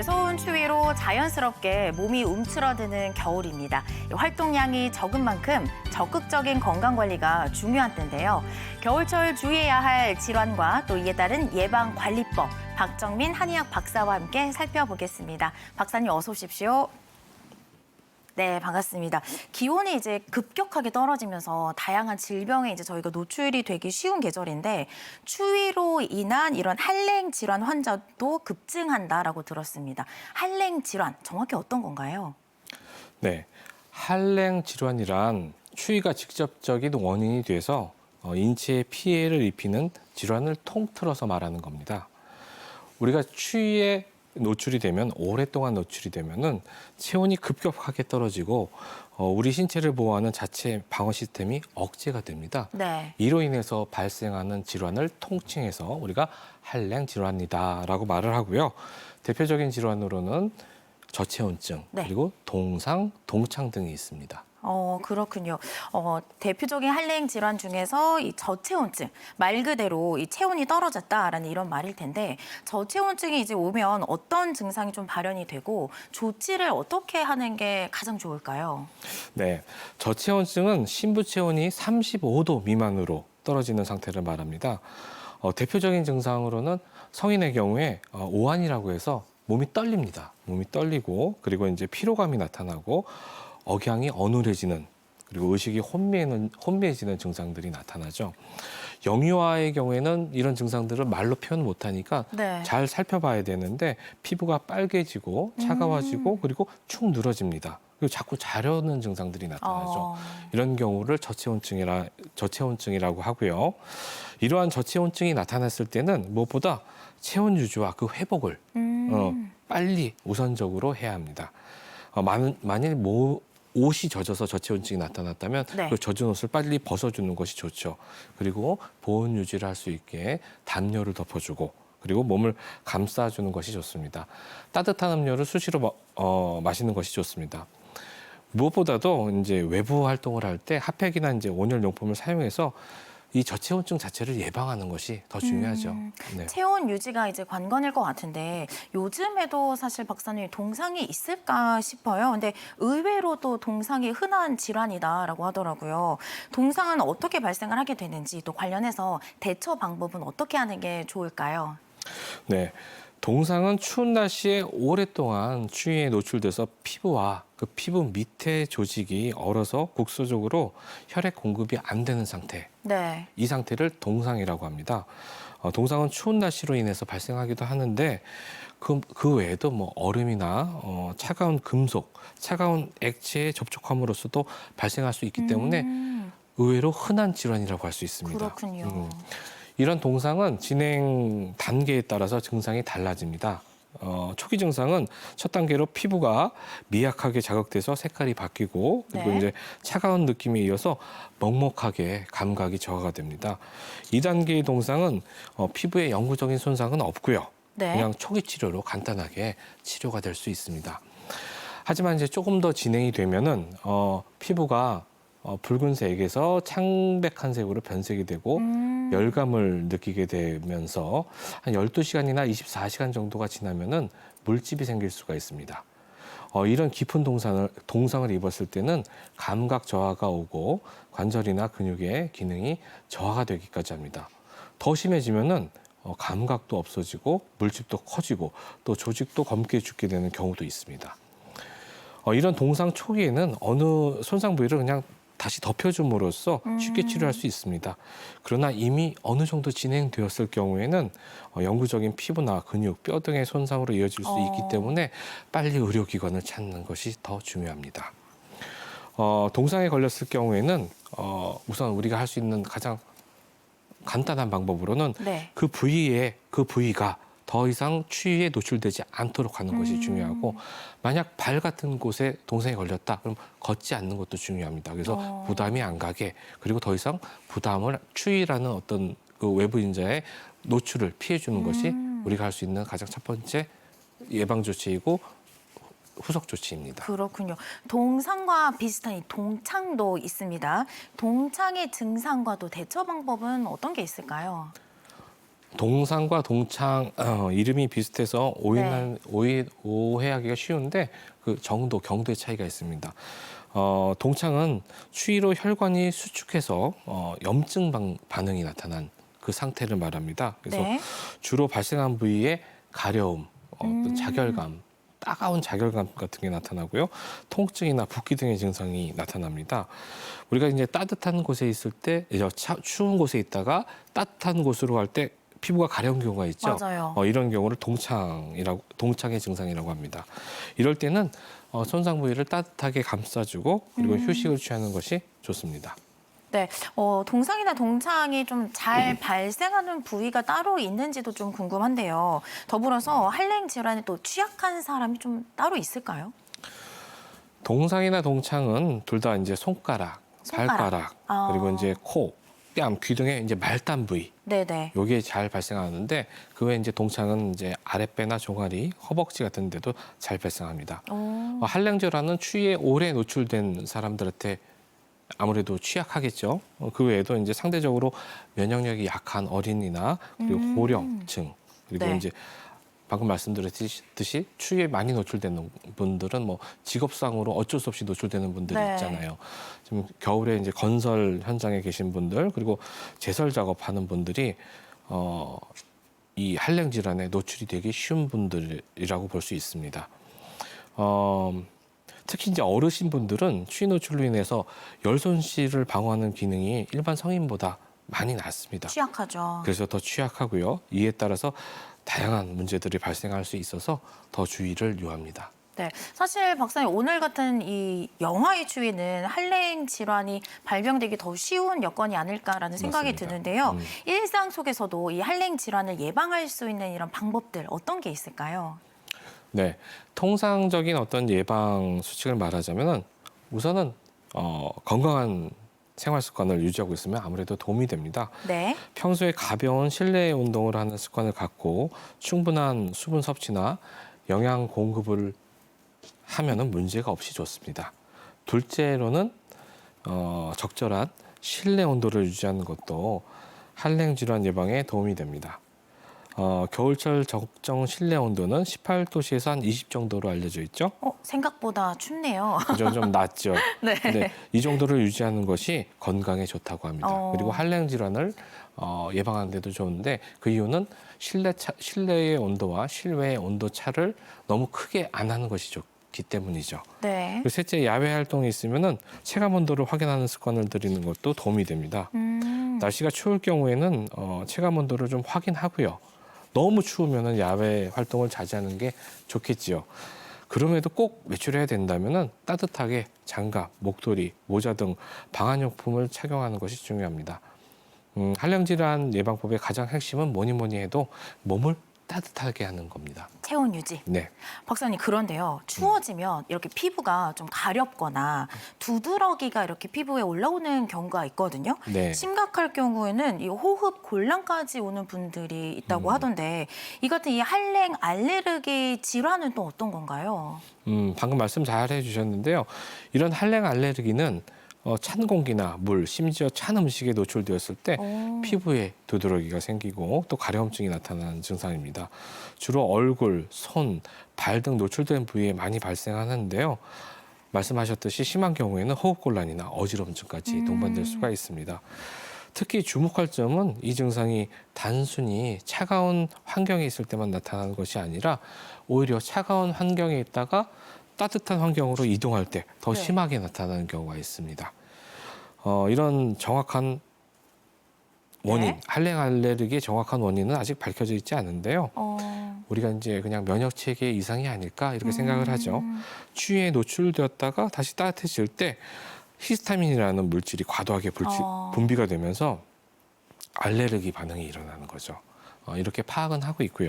매서운 추위로 자연스럽게 몸이 움츠러드는 겨울입니다. 활동량이 적은 만큼 적극적인 건강 관리가 중요한 때인데요. 겨울철 주의해야 할 질환과 또 이에 따른 예방 관리법 박정민 한의학 박사와 함께 살펴보겠습니다. 박사님 어서 오십시오. 네, 반갑습니다. 기온이 이제 급격하게 떨어지면서 다양한 질병에 이제 저희가 노출이 되기 쉬운 계절인데 추위로 인한 이런 한랭 질환 환자도 급증한다라고 들었습니다. 한랭 질환 정확히 어떤 건가요? 네, 한랭 질환이란 추위가 직접적인 원인이 돼서 어, 인체에 피해를 입히는 질환을 통틀어서 말하는 겁니다. 우리가 추위에 노출이 되면 오랫동안 노출이 되면은 체온이 급격하게 떨어지고 어, 우리 신체를 보호하는 자체 방어 시스템이 억제가 됩니다. 네. 이로 인해서 발생하는 질환을 통칭해서 우리가 한랭 질환이다라고 말을 하고요. 대표적인 질환으로는 저체온증 네. 그리고 동상, 동창 등이 있습니다. 어, 그렇군요. 어, 대표적인 한랭 질환 중에서 이 저체온증, 말 그대로 이 체온이 떨어졌다라는 이런 말일 텐데 저체온증이 이제 오면 어떤 증상이 좀 발현이 되고 조치를 어떻게 하는 게 가장 좋을까요? 네, 저체온증은 신부 체온이 35도 미만으로 떨어지는 상태를 말합니다. 어, 대표적인 증상으로는 성인의 경우에 어, 오한이라고 해서 몸이 떨립니다. 몸이 떨리고 그리고 이제 피로감이 나타나고 억양이 어눌해지는 그리고 의식이 혼미해는, 혼미해지는 증상들이 나타나죠. 영유아의 경우에는 이런 증상들을 말로 표현 못하니까 네. 잘 살펴봐야 되는데 피부가 빨개지고 차가워지고 그리고 축 늘어집니다. 그리고 자꾸 자려는 증상들이 나타나죠. 어, 이런 경우를 저체온증이라 저체온증이라고 하고요. 이러한 저체온증이 나타났을 때는 무엇보다 체온 유지와 그 회복을 음, 어, 빨리 우선적으로 해야 합니다. 어, 만, 만일 모, 옷이 젖어서 저체온증이 나타났다면 네. 그 젖은 옷을 빨리 벗어주는 것이 좋죠. 그리고 보온 유지를 할 수 있게 담요를 덮어주고 그리고 몸을 감싸주는 것이 좋습니다. 따뜻한 음료를 수시로 마, 어, 마시는 것이 좋습니다. 무엇보다도 이제 외부 활동을 할 때 핫팩이나 이제 온열 용품을 사용해서 이 저체온증 자체를 예방하는 것이 더 중요하죠. 음. 네. 체온 유지가 이제 관건일 것 같은데 요즘에도 사실 박사님 동상이 있을까 싶어요. 근데 의외로도 동상이 흔한 질환이다라고 하더라고요. 동상은 어떻게 발생을 하게 되는지 또 관련해서 대처 방법은 어떻게 하는 게 좋을까요? 네. 동상은 추운 날씨에 오랫동안 추위에 노출돼서 피부와 그 피부 밑에 조직이 얼어서 국소적으로 혈액 공급이 안 되는 상태. 네. 이 상태를 동상이라고 합니다. 어, 동상은 추운 날씨로 인해서 발생하기도 하는데 그, 그 외에도 뭐 얼음이나 어, 차가운 금속, 차가운 액체에 접촉함으로써도 발생할 수 있기 때문에 음, 의외로 흔한 질환이라고 할 수 있습니다. 그렇군요. 음. 이런 동상은 진행 단계에 따라서 증상이 달라집니다. 어, 초기 증상은 첫 단계로 피부가 미약하게 자극돼서 색깔이 바뀌고 그리고 네. 이제 차가운 느낌에 이어서 먹먹하게 감각이 저하가 됩니다. 이 단계의 동상은 어, 피부에 영구적인 손상은 없고요. 네. 그냥 초기 치료로 간단하게 치료가 될 수 있습니다. 하지만 이제 조금 더 진행이 되면은 어, 피부가 어, 붉은색에서 창백한 색으로 변색이 되고 음, 열감을 느끼게 되면서 한 12시간이나 24시간 정도가 지나면은 물집이 생길 수가 있습니다. 어, 이런 깊은 동상을, 동상을 입었을 때는 감각 저하가 오고 관절이나 근육의 기능이 저하가 되기까지 합니다. 더 심해지면은 어, 감각도 없어지고 물집도 커지고 또 조직도 검게 죽게 되는 경우도 있습니다. 어, 이런 동상 초기에는 어느 손상 부위를 그냥 다시 덮여줌으로써 쉽게 치료할 수 있습니다. 그러나 이미 어느 정도 진행되었을 경우에는 어, 영구적인 피부나 근육, 뼈 등의 손상으로 이어질 수 어. 있기 때문에 빨리 의료기관을 찾는 것이 더 중요합니다. 어, 동상에 걸렸을 경우에는 어, 우선 우리가 할 수 있는 가장 간단한 방법으로는 네. 그 부위에 그 부위가 더 이상 추위에 노출되지 않도록 하는 것이 음. 중요하고 만약 발 같은 곳에 동상이 걸렸다 그럼 걷지 않는 것도 중요합니다. 그래서 어. 부담이 안 가게 그리고 더 이상 부담을 추위라는 어떤 그 외부 인자의 노출을 피해 주는 것이 음. 우리가 할 수 있는 가장 첫 번째 예방 조치이고 후속 조치입니다. 그렇군요. 동상과 비슷한 이 동창도 있습니다. 동창의 증상과 또 대처 방법은 어떤 게 있을까요? 동상과 동창 어, 이름이 비슷해서 오해한, 오해, 오해하기가 쉬운데 그 정도, 경도의 차이가 있습니다. 어, 동창은 추위로 혈관이 수축해서 어, 염증 방, 반응이 나타난 그 상태를 말합니다. 그래서 네. 주로 발생한 부위에 가려움, 어, 음. 또 자결감, 따가운 자결감 같은 게 나타나고요. 통증이나 붓기 등의 증상이 나타납니다. 우리가 이제 따뜻한 곳에 있을 때, 이제 차- 추운 곳에 있다가 따뜻한 곳으로 갈 때 피부가 가려운 경우가 있죠. 맞아요. 어, 이런 경우를 동창이라고 동창의 증상이라고 합니다. 이럴 때는 어, 손상 부위를 따뜻하게 감싸주고 그리고 음. 휴식을 취하는 것이 좋습니다. 네, 어, 동상이나 동창이 좀 잘 발생하는 부위가 따로 있는지도 좀 궁금한데요. 더불어서 한랭 질환에 또 취약한 사람이 좀 따로 있을까요? 동상이나 동창은 둘 다 이제 손가락, 손가락. 발가락, 아. 그리고 이제 코, 뺨, 귀 등의 이제 말단 부위 네네. 요게 잘 발생하는데 그 외에 이제 동창은 이제 아랫배나 종아리, 허벅지 같은 데도 잘 발생합니다. 오, 어, 한랭질환은 추위에 오래 노출된 사람들한테 아무래도 취약하겠죠. 어, 그 외에도 이제 상대적으로 면역력이 약한 어린이나 그리고 음. 고령층 그리고 네. 이제 방금 말씀드렸듯이 추위에 많이 노출되는 분들은 뭐 직업상으로 어쩔 수 없이 노출되는 분들이 네. 있잖아요. 지금 겨울에 이제 건설 현장에 계신 분들 그리고 제설 작업하는 분들이 어, 이 한랭 질환에 노출이 되기 쉬운 분들이라고 볼 수 있습니다. 어, 특히 이제 어르신 분들은 추위 노출로 인해서 열 손실을 방어하는 기능이 일반 성인보다 많이 낮습니다. 취약하죠. 그래서 더 취약하고요. 이에 따라서 다양한 문제들이 발생할 수 있어서 더 주의를 요합니다. 네, 사실 박사님 오늘 같은 이 영하의 추위는 한랭 질환이 발병되기 더 쉬운 여건이 아닐까라는 생각이 맞습니다. 드는데요. 음. 일상 속에서도 이 한랭 질환을 예방할 수 있는 이런 방법들 어떤 게 있을까요? 네, 통상적인 어떤 예방 수칙을 말하자면은 우선은 어, 건강한 생활 습관을 유지하고 있으면 아무래도 도움이 됩니다. 네, 평소에 가벼운 실내 운동을 하는 습관을 갖고 충분한 수분 섭취나 영양 공급을 하면은 문제가 없이 좋습니다. 둘째로는 어, 적절한 실내 온도를 유지하는 것도 한랭 질환 예방에 도움이 됩니다. 어, 겨울철 적정 실내 온도는 18도씨에서 한 20 정도로 알려져 있죠. 어, 생각보다 춥네요. 그죠? 좀 낮죠. 네. 근데 이 정도를 유지하는 것이 건강에 좋다고 합니다. 어. 그리고 한랭 질환을 어, 예방하는 데도 좋은데 그 이유는 실내 차, 실내의 온도와 실외의 온도 차를 너무 크게 안 하는 것이 좋기 때문이죠. 네. 그리고 셋째 야외 활동이 있으면은 체감 온도를 확인하는 습관을 들이는 것도 도움이 됩니다. 음, 날씨가 추울 경우에는 어, 체감 온도를 좀 확인하고요. 너무 추우면은 야외 활동을 자제하는 게 좋겠지요. 그럼에도 꼭 외출해야 된다면은 따뜻하게 장갑, 목도리, 모자 등 방한용품을 착용하는 것이 중요합니다. 음, 한량 질환 예방법의 가장 핵심은 뭐니 뭐니 해도 몸을 따뜻하게 하는 겁니다. 체온 유지. 네. 박사님 그런데요. 추워지면 이렇게 피부가 좀 가렵거나 두드러기가 이렇게 피부에 올라오는 경우가 있거든요. 네. 심각할 경우에는 이 호흡 곤란까지 오는 분들이 있다고 음. 하던데 이 같은 이 한랭 알레르기 질환은 또 어떤 건가요? 음, 방금 말씀 잘 해주셨는데요. 이런 한랭 알레르기는 어, 찬 공기나 물, 심지어 찬 음식에 노출되었을 때 오. 피부에 두드러기가 생기고 또 가려움증이 나타나는 증상입니다. 주로 얼굴, 손, 발 등 노출된 부위에 많이 발생하는데요. 말씀하셨듯이 심한 경우에는 호흡곤란이나 어지럼증까지 음. 동반될 수가 있습니다. 특히 주목할 점은 이 증상이 단순히 차가운 환경에 있을 때만 나타나는 것이 아니라 오히려 차가운 환경에 있다가 따뜻한 환경으로 이동할 때 더 네. 심하게 나타나는 경우가 있습니다. 어, 이런 정확한 원인, 네. 한랭 알레르기의 정확한 원인은 아직 밝혀져 있지 않은데요. 어. 우리가 이제 그냥 면역 체계 이상이 아닐까 이렇게 생각을 하죠. 음. 추위에 노출되었다가 다시 따뜻해질 때 히스타민이라는 물질이 과도하게 불치, 어. 분비가 되면서 알레르기 반응이 일어나는 거죠. 어, 이렇게 파악은 하고 있고요.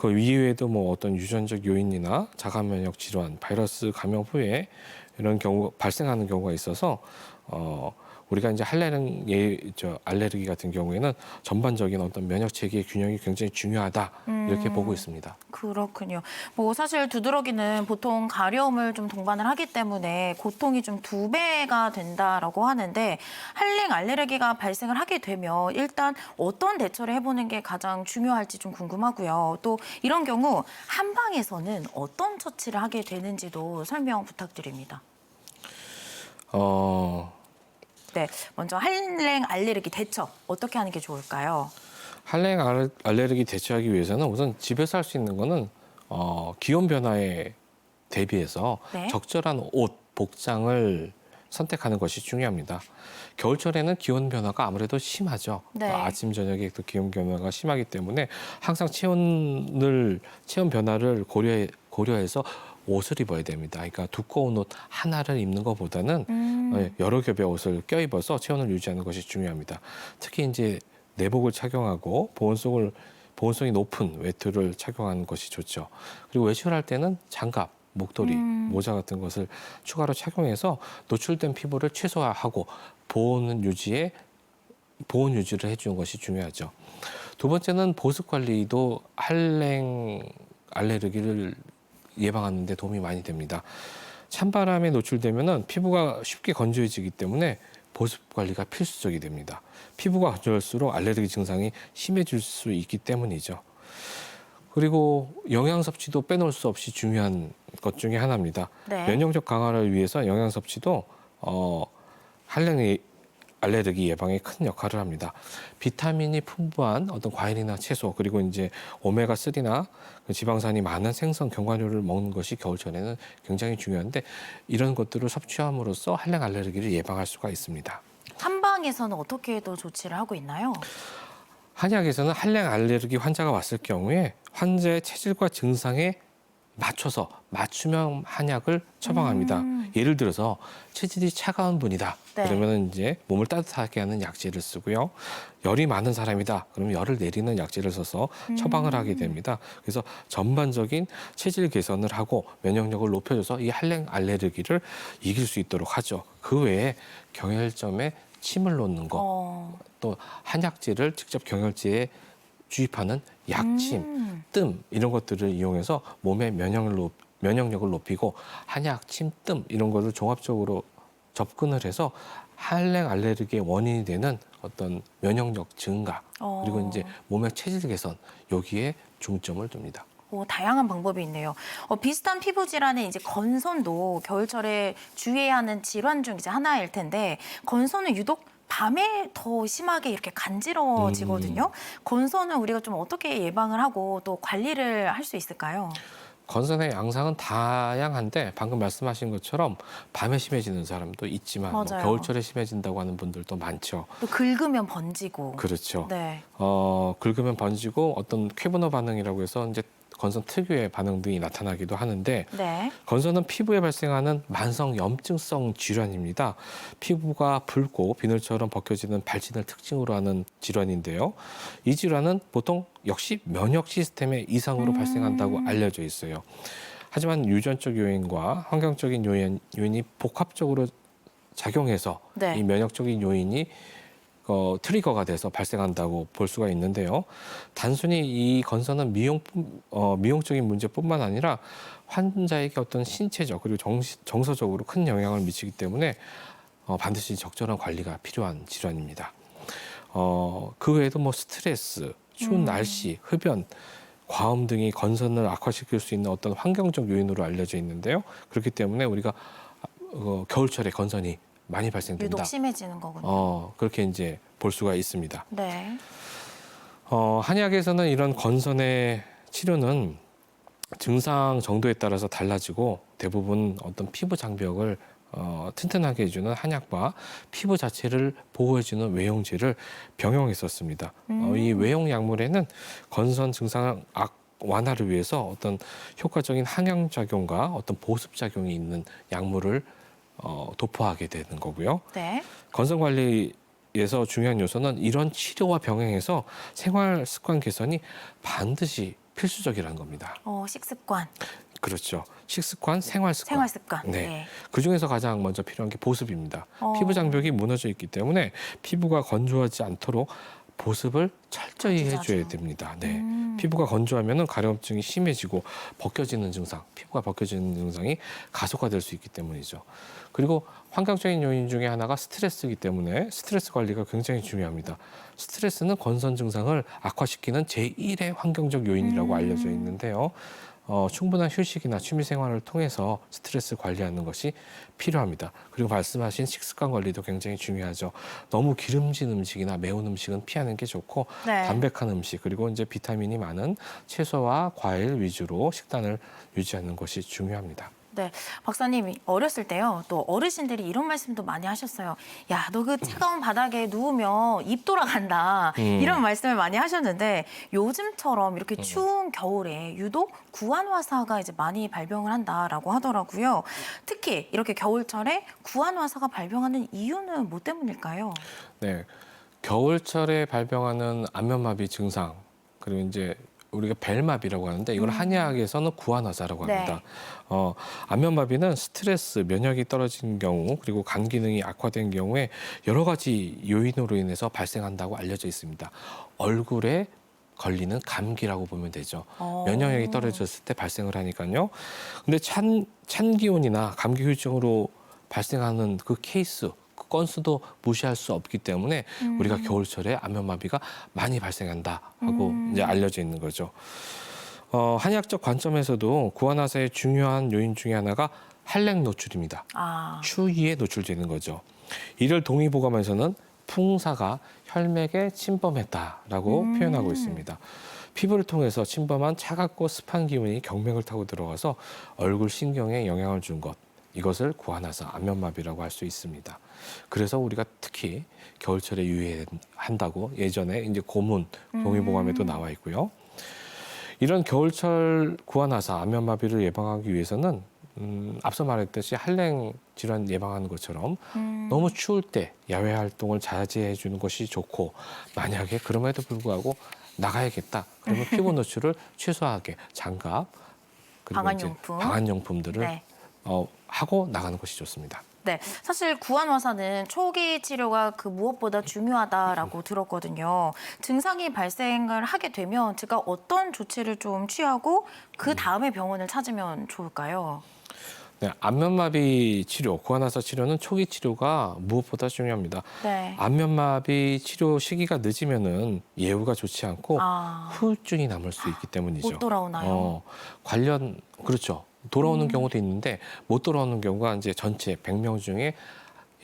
그 이외에도 뭐 어떤 유전적 요인이나 자가 면역 질환, 바이러스 감염 후에 이런 경우 발생하는 경우가 있어서 어, 우리가 이제 할레르 예, 저 알레르기 같은 경우에는 전반적인 어떤 면역 체계의 균형이 굉장히 중요하다 이렇게 음. 보고 있습니다. 그렇군요. 뭐 사실 두드러기는 보통 가려움을 좀 동반을 하기 때문에 고통이 좀 두 배가 된다라고 하는데 한랭 알레르기가 발생을 하게 되면 일단 어떤 대처를 해보는 게 가장 중요할지 좀 궁금하고요. 또 이런 경우 한방에서는 어떤 처치를 하게 되는지도 설명 부탁드립니다. 어, 네, 먼저 한랭 알레르기 대처 어떻게 하는 게 좋을까요? 한랭 알- 알레르기 대처하기 위해서는 우선 집에서 할 수 있는 거는 어, 기온 변화에 대비해서 네. 적절한 옷, 복장을 선택하는 것이 중요합니다. 겨울철에는 기온 변화가 아무래도 심하죠. 네. 또 아침 저녁에 또 기온 변화가 심하기 때문에 항상 체온을 체온 변화를 고려 고려해서 옷을 입어야 됩니다. 그러니까 두꺼운 옷 하나를 입는 것보다는 음, 네, 여러 겹의 옷을 껴입어서 체온을 유지하는 것이 중요합니다. 특히 이제 내복을 착용하고 보온성을 보온성이 높은 외투를 착용하는 것이 좋죠. 그리고 외출을 할 때는 장갑, 목도리, 음. 모자 같은 것을 추가로 착용해서 노출된 피부를 최소화하고 보온 유지에 보온 유지를 해주는 것이 중요하죠. 두 번째는 보습 관리도 한랭 알레르기를 예방하는 데 도움이 많이 됩니다. 찬바람에 노출되면은 피부가 쉽게 건조해지기 때문에 보습 관리가 필수적이 됩니다. 피부가 건조할수록 알레르기 증상이 심해질 수 있기 때문이죠. 그리고 영양 섭취도 빼놓을 수 없이 중요한 것 중에 하나입니다. 네. 면역력 강화를 위해서 영양 섭취도 어, 한랭 알레르기 예방에 큰 역할을 합니다. 비타민이 풍부한 어떤 과일이나 채소 그리고 이제 오메가 3나 그 지방산이 많은 생선 견과류를 먹는 것이 겨울철에는 굉장히 중요한데 이런 것들을 섭취함으로써 한랭 알레르기를 예방할 수가 있습니다. 한방에서는 어떻게 또 조치를 하고 있나요? 한약에서는 한랭 알레르기 환자가 왔을 경우에 환자의 체질과 증상에 맞춰서 맞춤형 한약을 처방합니다. 음. 예를 들어서 체질이 차가운 분이다. 네. 그러면 이제 몸을 따뜻하게 하는 약재를 쓰고요. 열이 많은 사람이다. 그러면 열을 내리는 약재를 써서 처방을 하게 됩니다. 그래서 전반적인 체질 개선을 하고 면역력을 높여줘서 이 한랭 알레르기를 이길 수 있도록 하죠. 그 외에 경혈점에 침을 놓는 거, 어, 또 한약재를 직접 경혈지에 주입하는 약침, 음. 뜸 이런 것들을 이용해서 몸의 면역을 높, 면역력을 높이고 한약, 침, 뜸 이런 것을 종합적으로 접근을 해서 한랭 알레르기의 원인이 되는 어떤 면역력 증가 어. 그리고 이제 몸의 체질 개선 여기에 중점을 둡니다. 오, 다양한 방법이 있네요. 어, 비슷한 피부 질환의 이제 건선도 겨울철에 주의해야 하는 질환 중 이제 하나일 텐데 건선은 유독 밤에 더 심하게 이렇게 간지러워지거든요. 건선은 우리가 좀 어떻게 예방을 하고 또 관리를 할 수 있을까요? 건선의 양상은 다양한데 방금 말씀하신 것처럼 밤에 심해지는 사람도 있지만 뭐. 겨울철에 심해진다고 하는 분들도 많죠. 또 긁으면 번지고. 그렇죠. 네. 어, 긁으면 번지고 어떤 쾌분호 반응이라고 해서 이제 건선 특유의 반응 등이 나타나기도 하는데 네. 건선은 피부에 발생하는 만성 염증성 질환입니다. 피부가 붉고 비늘처럼 벗겨지는 발진을 특징으로 하는 질환인데요. 이 질환은 보통 역시 면역 시스템의 이상으로 음. 발생한다고 알려져 있어요. 하지만 유전적 요인과 환경적인 요인, 요인이 복합적으로 작용해서 네. 이 면역적인 요인이 어, 트리거가 돼서 발생한다고 볼 수가 있는데요. 단순히 이 건선은 미용 어, 미용적인 문제뿐만 아니라 환자에게 어떤 신체적 그리고 정, 정서적으로 큰 영향을 미치기 때문에 어, 반드시 적절한 관리가 필요한 질환입니다. 어, 그 외에도 뭐 스트레스, 추운 음. 날씨, 흡연, 과음 등이 건선을 악화시킬 수 있는 어떤 환경적 요인으로 알려져 있는데요. 그렇기 때문에 우리가 어, 겨울철에 건선이 많이 발생된다. 유독 심해지는 거군요. 어, 그렇게 이제 볼 수가 있습니다. 네. 어, 한약에서는 이런 건선의 치료는 증상 정도에 따라서 달라지고 대부분 어떤 피부 장벽을 어, 튼튼하게 해주는 한약과 피부 자체를 보호해주는 외용제를 병용했었습니다. 어, 이 음. 외용 약물에는 건선 증상 악 완화를 위해서 어떤 효과적인 항양 작용과 어떤 보습 작용이 있는 약물을 어, 도포하게 되는 거고요. 네. 건선 관리에서 중요한 요소는 이런 치료와 병행해서 생활 습관 개선이 반드시 필수적이라는 겁니다. 어, 식습관, 그렇죠. 식습관, 생활 습관. 생활 습관. 네. 그 중에서 가장 먼저 필요한 게 보습입니다. 어. 피부 장벽이 무너져 있기 때문에 피부가 건조하지 않도록 보습을 철저히. 해줘야 됩니다. 네. 음. 피부가 건조하면 가려움증이 심해지고 벗겨지는 증상, 피부가 벗겨지는 증상이 가속화될 수 있기 때문이죠. 그리고 환경적인 요인 중에 하나가 스트레스이기 때문에 스트레스 관리가 굉장히 중요합니다. 스트레스는 건선 증상을 악화시키는 제1의 환경적 요인이라고 음. 알려져 있는데요. 어, 충분한 휴식이나 취미 생활을 통해서 스트레스 관리하는 것이 필요합니다. 그리고 말씀하신 식습관 관리도 굉장히 중요하죠. 너무 기름진 음식이나 매운 음식은 피하는 게 좋고 네. 담백한 음식 그리고 이제 비타민이 많은 채소와 과일 위주로 식단을 유지하는 것이 중요합니다. 네, 박사님 어렸을 때요. 또 어르신들이 이런 말씀도 많이 하셨어요. 야, 너 그 차가운 바닥에 누우면 입 돌아간다. 음. 이런 말씀을 많이 하셨는데 요즘처럼 이렇게 추운 겨울에 유독 구안화사가 이제 많이 발병을 한다라고 하더라고요. 특히 이렇게 겨울철에 구안화사가 발병하는 이유는 뭐 때문일까요? 네, 겨울철에 발병하는 안면마비 증상 그리고 이제 우리가 벨마비라고 하는데 이걸 한의학에서는 구안화사라고 음. 네. 합니다. 어, 안면마비는 스트레스, 면역이 떨어진 경우 그리고 간 기능이 악화된 경우에 여러 가지 요인으로 인해서 발생한다고 알려져 있습니다. 얼굴에 걸리는 감기라고 보면 되죠. 어. 면역력이 떨어졌을 때 발생을 하니까요. 근데 찬, 찬 기온이나 감기 후유증으로 발생하는 그 케이스, 그 건수도 무시할 수 없기 때문에 음. 우리가 겨울철에 안면마비가 많이 발생한다 하고 음. 이제 알려져 있는 거죠. 어, 한의학적 관점에서도 구안화사의 중요한 요인 중에 하나가 한랭 노출입니다. 아, 추위에 노출되는 거죠. 이를 동의보감에서는 풍사가 혈맥에 침범했다라고 음. 표현하고 있습니다. 피부를 통해서 침범한 차갑고 습한 기운이 경맥을 타고 들어가서 얼굴 신경에 영향을 준 것. 이것을 구안화사 안면마비라고 할 수 있습니다. 그래서 우리가 특히 겨울철에 유의한다고 예전에 이제 고문 동의보감에도 음. 나와 있고요. 이런 겨울철 구안화사 안면마비를 예방하기 위해서는 음, 앞서 말했듯이 한랭 질환 예방하는 것처럼 음. 너무 추울 때 야외 활동을 자제해 주는 것이 좋고 만약에 그럼에도 불구하고 나가야겠다 그러면 피부 노출을 최소하게 장갑 그리고 이제 방한용품. 방한용품들을 네. 어, 하고 나가는 것이 좋습니다. 네, 사실 구안화사는 초기 치료가 그 무엇보다 중요하다라고 들었거든요. 증상이 발생을 하게 되면 제가 어떤 조치를 좀 취하고 그 다음에 병원을 찾으면 좋을까요? 네, 안면마비 치료, 구안화사 치료는 초기 치료가 무엇보다 중요합니다. 네. 안면마비 치료 시기가 늦으면은 예후가 좋지 않고 아, 후유증이 남을 수 있기 때문이죠. 못 돌아오나요? 어, 관련 그렇죠. 돌아오는 음. 경우도 있는데 못 돌아오는 경우가 이제 전체 100명 중에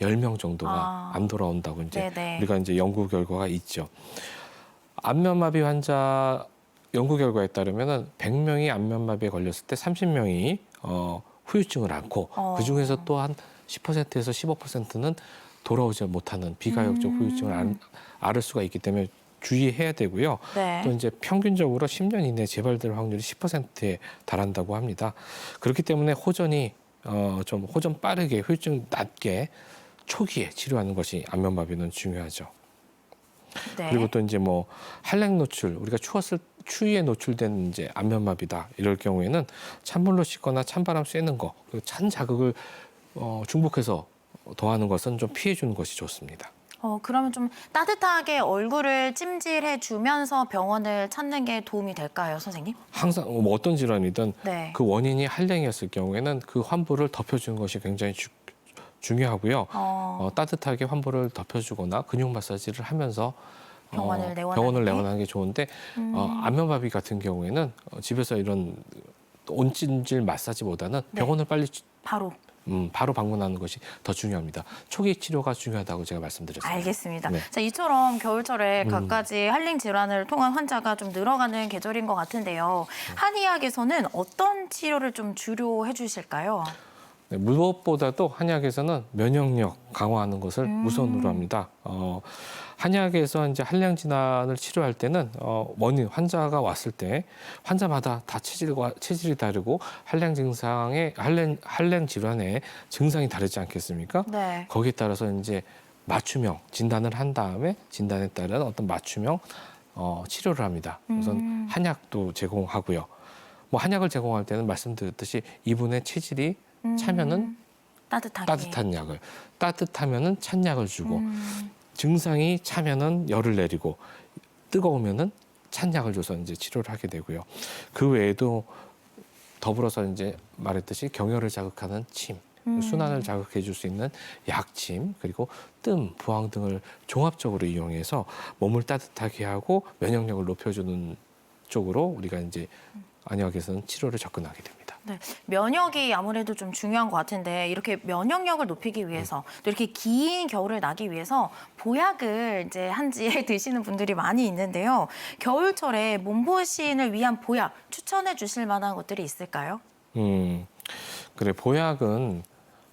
10명 정도가 아. 안 돌아온다고 이제 네네. 우리가 이제 연구 결과가 있죠. 안면마비 환자 연구 결과에 따르면은 100명이 안면마비에 걸렸을 때 30명이 어, 후유증을 앓고 어. 그 중에서 또 한 10%에서 15%는 돌아오지 못하는 비가역적 음. 후유증을 앓, 앓을 수가 있기 때문에 주의해야 되고요. 네. 또 이제 평균적으로 10년 이내 재발될 확률이 10%에 달한다고 합니다. 그렇기 때문에 호전이 어, 좀 호전 빠르게 후유증 낮게 초기에 치료하는 것이 안면마비는 중요하죠. 네. 그리고 또 이제 뭐 한랭 노출 우리가 추웠을 추위에 노출된 이제 안면마비다 이럴 경우에는 찬물로 씻거나 찬바람 쐬는 거 찬 자극을 어, 중복해서 더하는 것은 좀 피해 주는 것이 좋습니다. 어, 그러면 좀 따뜻하게 얼굴을 찜질해 주면서 병원을 찾는 게 도움이 될까요, 선생님? 항상 뭐 어떤 질환이든 네. 그 원인이 한랭이었을 경우에는 그 환부를 덮여주는 것이 굉장히 주- 중요하고요. 어, 어, 따뜻하게 환부를 덮여주거나 근육 마사지를 하면서 병원을 내원하는 병원을 게? 내원하는 게 좋은데 음. 어, 안면마비 같은 경우에는 어, 집에서 이런 온찜질 마사지보다는 네. 병원을 빨리 치- 바로 음, 바로 방문하는 것이 더 중요합니다. 초기 치료가 중요하다고 제가 말씀드렸습니다. 알겠습니다. 네. 자, 이처럼 겨울철에 음. 갖가지 한랭 질환을 통한 환자가 좀 늘어가는 계절인 것 같은데요. 한의학에서는 어떤 치료를 좀 주로 해주실까요? 네, 무엇보다도 한약에서는 면역력 강화하는 것을 음. 우선으로 합니다. 어, 한약에서 이제 한량 진단을 치료할 때는 어, 원인 환자가 왔을 때 환자마다 다 체질과 체질이 다르고 한량 증상의 한량 한량 질환의 증상이 다르지 않겠습니까? 네. 거기에 따라서 이제 맞춤형 진단을 한 다음에 진단에 따른 어떤 맞춤형 어, 치료를 합니다. 우선 음. 한약도 제공하고요. 뭐 한약을 제공할 때는 말씀드렸듯이 이분의 체질이 음, 차면은 따뜻하게. 따뜻한 약을, 따뜻하면은 찬 약을 주고 음, 증상이 차면은 열을 내리고 뜨거우면은 찬 약을 줘서 이제 치료를 하게 되고요. 그 외에도 더불어서 이제 말했듯이 경혈을 자극하는 침, 음. 순환을 자극해 줄 수 있는 약침, 그리고 뜸, 부항 등을 종합적으로 이용해서 몸을 따뜻하게 하고 면역력을 높여주는 쪽으로 우리가 이제 안약에서는 치료를 접근하게 됩니다. 네, 면역이 아무래도 좀 중요한 것 같은데 이렇게 면역력을 높이기 위해서 또 이렇게 긴 겨울을 나기 위해서 보약을 이제 한지에 드시는 분들이 많이 있는데요. 겨울철에 몸보신을 위한 보약 추천해 주실 만한 것들이 있을까요? 음, 그래 보약은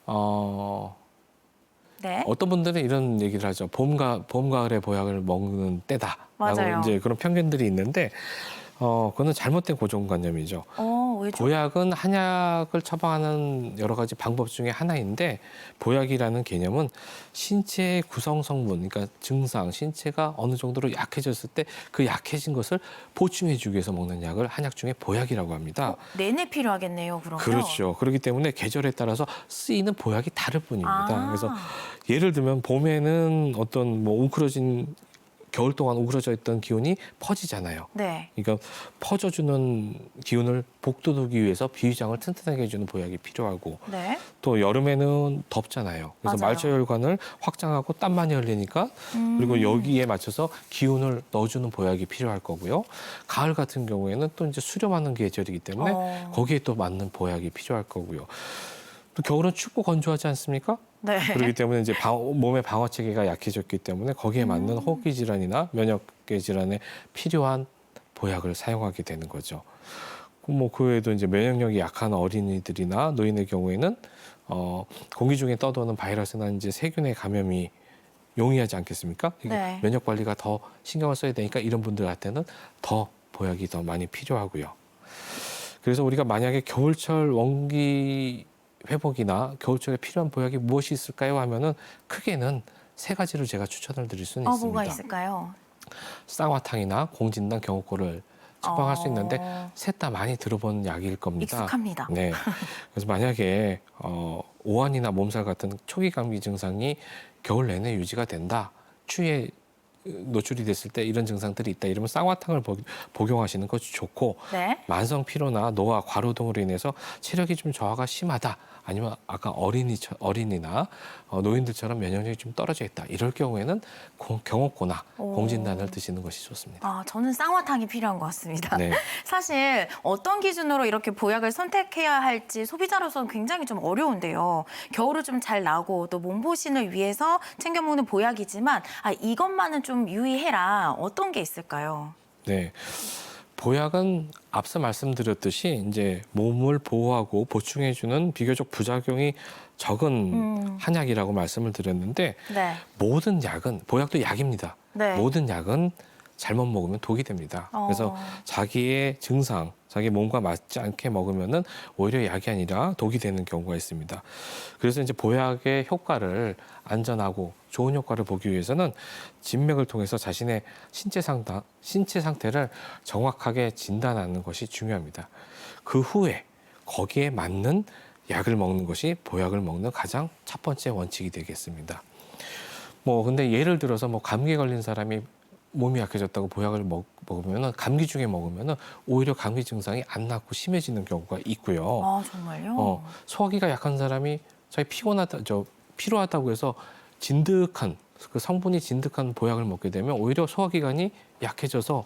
어, 네. 어떤 분들은 이런 얘기를 하죠. 봄과 봄 가을에 보약을 먹는 때다라고 맞아요. 이제 그런 편견들이 있는데 어, 그거는 잘못된 고정관념이죠. 어, 왜죠? 보약은 한약을 처방하는 여러 가지 방법 중에 하나인데 보약이라는 개념은 신체의 구성 성분, 그러니까 증상, 신체가 어느 정도로 약해졌을 때 그 약해진 것을 보충해주기 위해서 먹는 약을 한약 중에 보약이라고 합니다. 어, 내내 필요하겠네요, 그러면. 그렇죠. 그렇기 때문에 계절에 따라서 쓰이는 보약이 다를 뿐입니다. 아, 그래서 예를 들면 봄에는 어떤 뭐 웅크러진 겨울 동안 웅크러져 있던 기운이 퍼지잖아요. 네. 그러니까 퍼져주는 기운을 복돋우기 위해서 비위장을 튼튼하게 해주는 보약이 필요하고 네. 또 여름에는 덥잖아요. 그래서 맞아요. 말초 혈관을 확장하고 땀 많이 흘리니까 음. 그리고 여기에 맞춰서 기운을 넣어주는 보약이 필요할 거고요. 가을 같은 경우에는 또 이제 수렴하는 계절이기 때문에 어. 거기에 또 맞는 보약이 필요할 거고요. 또 겨울은 춥고 건조하지 않습니까? 네. 그렇기 때문에 이제 방- 몸의 방어 체계가 약해졌기 때문에 거기에 맞는 호흡기 질환이나 면역계 질환에 필요한 보약을 사용하게 되는 거죠. 뭐 그 외에도 이제 면역력이 약한 어린이들이나 노인의 경우에는 어 공기 중에 떠도는 바이러스나 이제 세균의 감염이 용이하지 않겠습니까? 네. 면역 관리가 더 신경을 써야 되니까 이런 분들한테는 더 보약이 더 많이 필요하고요. 그래서 우리가 만약에 겨울철 원기 회복이나 겨울철에 필요한 보약이 무엇이 있을까요? 하면은 크게는 세 가지를 제가 추천을 드릴 수는 어, 있습니다. 뭐가 있을까요? 쌍화탕이나 공진단, 경호골을 처방할 수 있는데 어, 셋 다 많이 들어본 약일 겁니다. 익숙합니다. 네. 그래서 만약에 어, 오한이나 몸살 같은 초기 감기 증상이 겨울 내내 유지가 된다. 추위에 노출이 됐을 때 이런 증상들이 있다. 이러면 쌍화탕을 복- 복용하시는 것이 좋고 네. 만성 피로나 노화, 과로등으로 인해서 체력이 좀 저하가 심하다. 아니면 아까 어린이 어린이나 어, 노인들처럼 면역력이 좀 떨어져 있다. 이럴 경우에는 공- 경옥고나 오. 공진단을 드시는 것이 좋습니다. 아, 저는 쌍화탕이 필요한 것 같습니다. 네. 사실 어떤 기준으로 이렇게 보약을 선택해야 할지 소비자로서는 굉장히 좀 어려운데요. 겨울을 좀 잘 나고 또 몸보신을 위해서 챙겨 먹는 보약이지만 아, 이것만은 좀 유의해라. 어떤 게 있을까요? 네. 보약은 앞서 말씀드렸듯이 이제 몸을 보호하고 보충해주는 비교적 부작용이 적은 음. 한약이라고 말씀을 드렸는데 네. 모든 약은 보약도 약입니다. 네. 모든 약은 잘못 먹으면 독이 됩니다. 어. 그래서 자기의 증상, 자기 몸과 맞지 않게 먹으면은 오히려 약이 아니라 독이 되는 경우가 있습니다. 그래서 이제 보약의 효과를 안전하고 좋은 효과를 보기 위해서는 진맥을 통해서 자신의 신체 상태, 신체 상태를 정확하게 진단하는 것이 중요합니다. 그 후에 거기에 맞는 약을 먹는 것이 보약을 먹는 가장 첫 번째 원칙이 되겠습니다. 뭐 근데 예를 들어서 뭐 감기 걸린 사람이 몸이 약해졌다고 보약을 먹, 먹으면은 감기 중에 먹으면은 오히려 감기 증상이 안 낫고 심해지는 경우가 있고요. 아, 정말요? 어, 소화기가 약한 사람이 자기 피곤하다 저 피로하다고 해서 진득한 그 성분이 진득한 보약을 먹게 되면 오히려 소화기관이 약해져서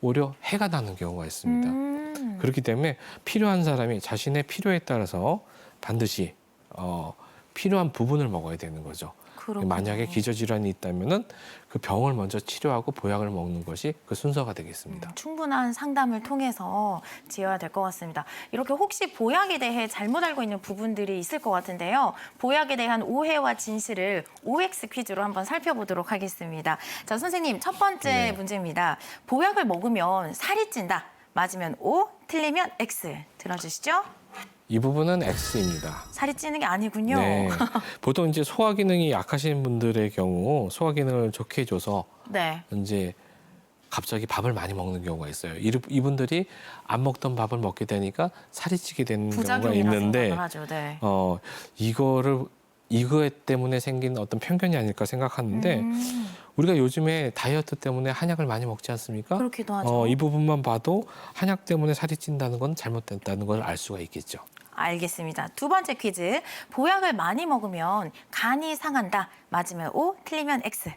오히려 해가 나는 경우가 있습니다. 음. 그렇기 때문에 필요한 사람이 자신의 필요에 따라서 반드시 어, 필요한 부분을 먹어야 되는 거죠. 그렇군요. 만약에 기저질환이 있다면은 그 병을 먼저 치료하고 보약을 먹는 것이 그 순서가 되겠습니다. 음, 충분한 상담을 통해서 지어야 될 것 같습니다. 이렇게 혹시 보약에 대해 잘못 알고 있는 부분들이 있을 것 같은데요. 보약에 대한 오해와 진실을 OX 퀴즈로 한번 살펴보도록 하겠습니다. 자, 선생님, 첫 번째 네. 문제입니다. 보약을 먹으면 살이 찐다. 맞으면 O, 틀리면 X. 들어주시죠. 이 부분은 X입니다. 살이 찌는 게 아니군요. 네. 보통 이제 소화 기능이 약하신 분들의 경우 소화 기능을 좋게 해줘서 네. 이제 갑자기 밥을 많이 먹는 경우가 있어요. 이르- 이분들이 안 먹던 밥을 먹게 되니까 살이 찌게 되는 경우가 부작용이라 있는데 생각을 하죠. 네. 어 이거를 이거 때문에 생긴 어떤 편견이 아닐까 생각하는데 음, 우리가 요즘에 다이어트 때문에 한약을 많이 먹지 않습니까? 그렇기도 하죠. 어, 이 부분만 봐도 한약 때문에 살이 찐다는 건 잘못됐다는 걸 알 수가 있겠죠. 알겠습니다. 두 번째 퀴즈. 보약을 많이 먹으면 간이 상한다. 맞으면 O, 틀리면 X.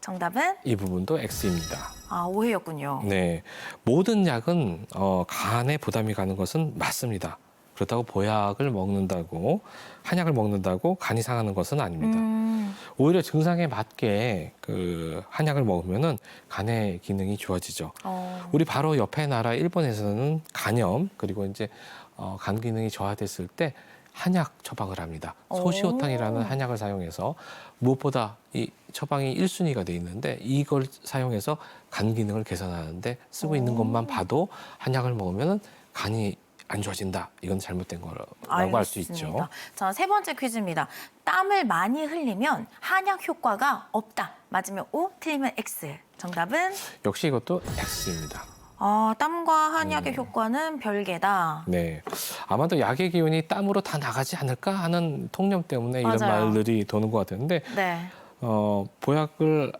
정답은 이 부분도 X입니다. 아, 오해였군요. 네, 모든 약은 어, 간에 부담이 가는 것은 맞습니다. 그렇다고 보약을 먹는다고 한약을 먹는다고 간이 상하는 것은 아닙니다. 음, 오히려 증상에 맞게 그 한약을 먹으면은 간의 기능이 좋아지죠. 어, 우리 바로 옆에 나라 일본에서는 간염 그리고 이제 어, 간 기능이 저하됐을 때 한약 처방을 합니다. 오. 소시오탄이라는 한약을 사용해서 무엇보다 이 처방이 일순위가돼 있는데 이걸 사용해서 간 기능을 개선하는데 쓰고 있는 오. 것만 봐도 한약을 먹으면은 간이 안 좋아진다. 이건 잘못된 거라고 할 수 있죠. 자, 세 번째 퀴즈입니다. 땀을 많이 흘리면 한약 효과가 없다. 맞으면 O, 틀리면 X. 정답은 역시 이것도 X입니다. 아, 땀과 한약의 음. 효과는 별개다. 네. 아마도 약의 기운이 땀으로 다 나가지 않을까 하는 통념 때문에 이런 맞아요. 말들이 도는 것 같은데 네. 어, 보약을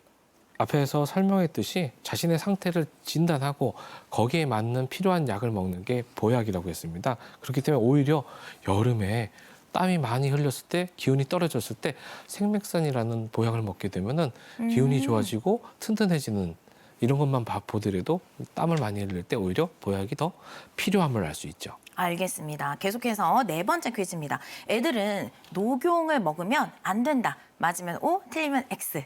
앞에서 설명했듯이 자신의 상태를 진단하고 거기에 맞는 필요한 약을 먹는 게 보약이라고 했습니다. 그렇기 때문에 오히려 여름에 땀이 많이 흘렸을 때 기운이 떨어졌을 때 생맥산이라는 보약을 먹게 되면은 기운이 음. 좋아지고 튼튼해지는 이런 것만 봐- 보더라도 땀을 많이 흘릴 때 오히려 보약이 더 필요함을 알 수 있죠. 알겠습니다. 계속해서 네 번째 퀴즈입니다. 애들은 녹용을 먹으면 안 된다. 맞으면 O, 틀리면 X.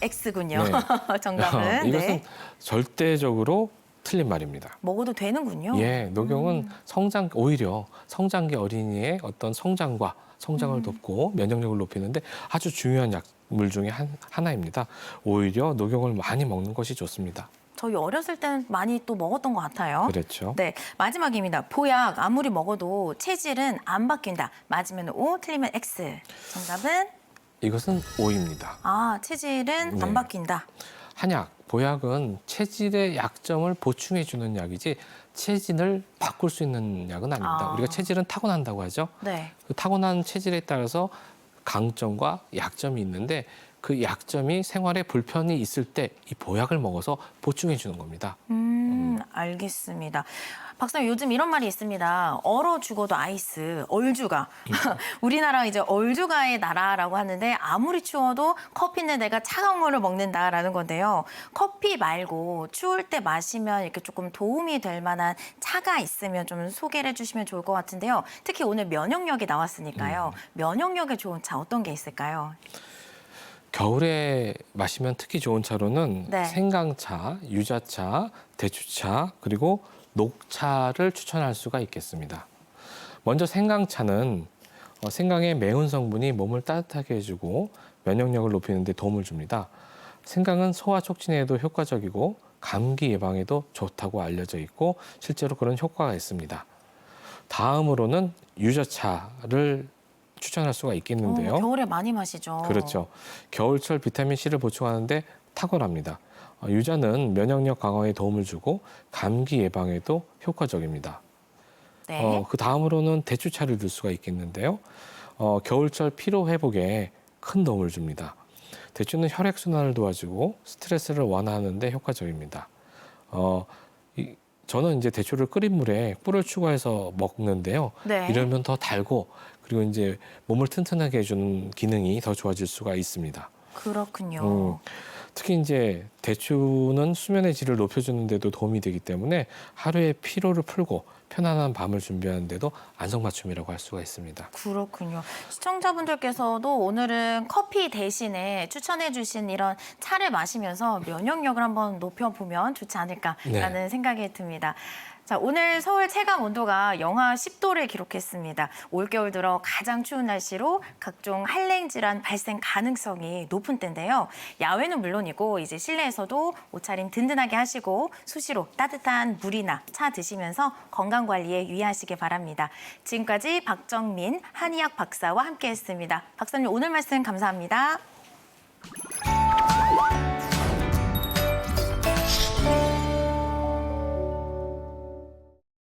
X군요. 네. 정답은 이것은 네. 절대적으로 틀린 말입니다. 먹어도 되는군요. 예, 녹용은 성장 오히려 성장기 어린이의 어떤 성장과 성장을 음. 돕고 면역력을 높이는데 아주 중요한 약물 중에 한, 하나입니다. 오히려 녹용을 많이 먹는 것이 좋습니다. 저희 어렸을 때는 많이 또 먹었던 것 같아요. 그렇죠. 네, 마지막입니다. 보약 아무리 먹어도 체질은 안 바뀐다. 맞으면 O, 틀리면 X. 정답은 이것은 오입니다. 아, 체질은 네. 안 바뀐다. 한약, 보약은 체질의 약점을 보충해 주는 약이지 체질을 바꿀 수 있는 약은 아닙니다. 아. 우리가 체질은 타고난다고 하죠. 네. 그 타고난 체질에 따라서 강점과 약점이 있는데 그 약점이 생활에 불편이 있을 때 이 보약을 먹어서 보충해 주는 겁니다. 음, 알겠습니다. 박사님 요즘 이런 말이 있습니다. 얼어 죽어도 아이스, 얼죽아. 우리나라 이제 얼죽아의 나라라고 하는데 아무리 추워도 커피는 내가 차가운 물을 먹는다라는 건데요. 커피 말고 추울 때 마시면 이렇게 조금 도움이 될 만한 차가 있으면 좀 소개를 해주시면 좋을 것 같은데요. 특히 오늘 면역력이 나왔으니까요. 면역력에 좋은 차 어떤 게 있을까요? 겨울에 마시면 특히 좋은 차로는 네. 생강차, 유자차, 대추차 그리고 녹차를 추천할 수가 있겠습니다. 먼저 생강차는 어, 생강의 매운 성분이 몸을 따뜻하게 해주고 면역력을 높이는 데 도움을 줍니다. 생강은 소화 촉진에도 효과적이고 감기 예방에도 좋다고 알려져 있고 실제로 그런 효과가 있습니다. 다음으로는 유자차를 추천할 수가 있겠는데요. 어, 겨울에 많이 마시죠. 그렇죠. 겨울철 비타민 C를 보충하는데 탁월합니다. 어, 유자는 면역력 강화에 도움을 주고 감기 예방에도 효과적입니다. 네. 어, 그 다음으로는 대추차를 들 수가 있겠는데요. 어, 겨울철 피로 회복에 큰 도움을 줍니다. 대추는 혈액 순환을 도와주고 스트레스를 완화하는데 효과적입니다. 어, 이, 저는 이제 대추를 끓인 물에 꿀을 추가해서 먹는데요. 네. 이러면 더 달고 그리고 이제 몸을 튼튼하게 해주는 기능이 더 좋아질 수가 있습니다. 그렇군요. 음, 특히 이제 대추는 수면의 질을 높여주는 데도 도움이 되기 때문에 하루의 피로를 풀고 편안한 밤을 준비하는 데도 안성맞춤이라고 할 수가 있습니다. 그렇군요. 시청자분들께서도 오늘은 커피 대신에 추천해주신 이런 차를 마시면서 면역력을 한번 높여보면 좋지 않을까라는 네. 생각이 듭니다. 자, 오늘 서울 체감 온도가 영하 10도를 기록했습니다. 올겨울 들어 가장 추운 날씨로 각종 한랭 질환 발생 가능성이 높은 때인데요. 야외는 물론이고 이제 실내에서도 옷차림 든든하게 하시고 수시로 따뜻한 물이나 차 드시면서 건강 관리에 유의하시기 바랍니다. 지금까지 박정민 한의학 박사와 함께했습니다. 박사님 오늘 말씀 감사합니다.